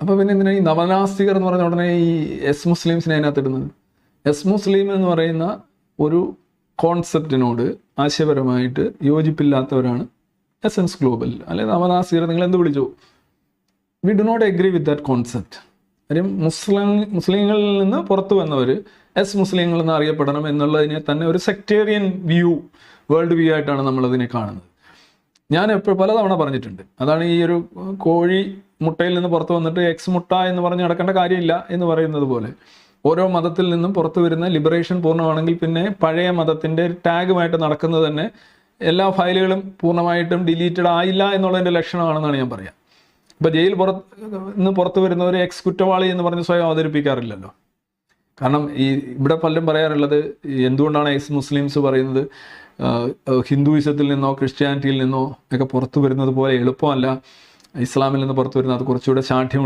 അപ്പോൾ പിന്നെ എന്തിനാ ഈ നവനാസ്തികർ എന്ന് പറഞ്ഞ ഉടനെ ഈ എസ് മുസ്ലിംസിനെ അതിനകത്ത് ഇടുന്നത്? എസ് മുസ്ലിം എന്ന് പറയുന്ന ഒരു കോൺസെപ്റ്റിനോട് ആശയപരമായിട്ട് യോജിപ്പില്ലാത്തവരാണ് എസൻസ് ഗ്ലോബൽ. അല്ലെങ്കിൽ നവനാസ്തികർ നിങ്ങൾ എന്ത് വിളിച്ചു? We do not agree with that concept കാര്യം മുസ്ലിം മുസ്ലിങ്ങളിൽ നിന്ന് പുറത്തു വന്നവർ എസ് മുസ്ലിങ്ങൾ എന്ന് അറിയപ്പെടണം എന്നുള്ളതിനെ തന്നെ ഒരു സെക്ടേറിയൻ വ്യൂ വേൾഡ് വ്യൂ ആയിട്ടാണ് നമ്മളതിനെ കാണുന്നത്. ഞാൻ എപ്പോഴും പലതവണ പറഞ്ഞിട്ടുണ്ട്. അതാണ് ഈ ഒരു കോഴി മുട്ടയിൽ നിന്ന് പുറത്തു വന്നിട്ട് എക്സ് മുട്ട എന്ന് പറഞ്ഞ് നടക്കേണ്ട കാര്യമില്ല എന്ന് പറയുന്നത് പോലെ. ഓരോ മതത്തിൽ നിന്നും പുറത്തു വരുന്ന ലിബറേഷൻ പൂർണമാണെങ്കിൽ പിന്നെ പഴയ മതത്തിന്റെ ടാഗുമായിട്ട് നടക്കുന്നത് തന്നെ എല്ലാ ഫയലുകളും പൂർണമായിട്ടും ഡിലീറ്റഡ് ആയില്ല എന്നുള്ളതിന്റെ ലക്ഷണമാണെന്നാണ് ഞാൻ പറയാം. ഇപ്പോൾ ജയിൽ പുറത്ത് നിന്ന് പുറത്തു വരുന്നവർ എക്സ് കുറ്റവാളി എന്ന് പറഞ്ഞ് സ്വയം അവതരിപ്പിക്കാറില്ലല്ലോ. കാരണം ഈ ഇവിടെ പലരും പറയാറുള്ളത് എന്തുകൊണ്ടാണ് എക്സ് മുസ്ലിംസ് പറയുന്നത് ഹിന്ദുയിസത്തിൽ നിന്നോ ക്രിസ്ത്യാനിറ്റിയിൽ നിന്നോ ഒക്കെ പുറത്തു വരുന്നത് പോലെ എളുപ്പമല്ല. ഇസ്ലാമിൽ നിന്ന് പുറത്തു വരുന്ന അത് കുറച്ചുകൂടെ ശാഠ്യമുള്ള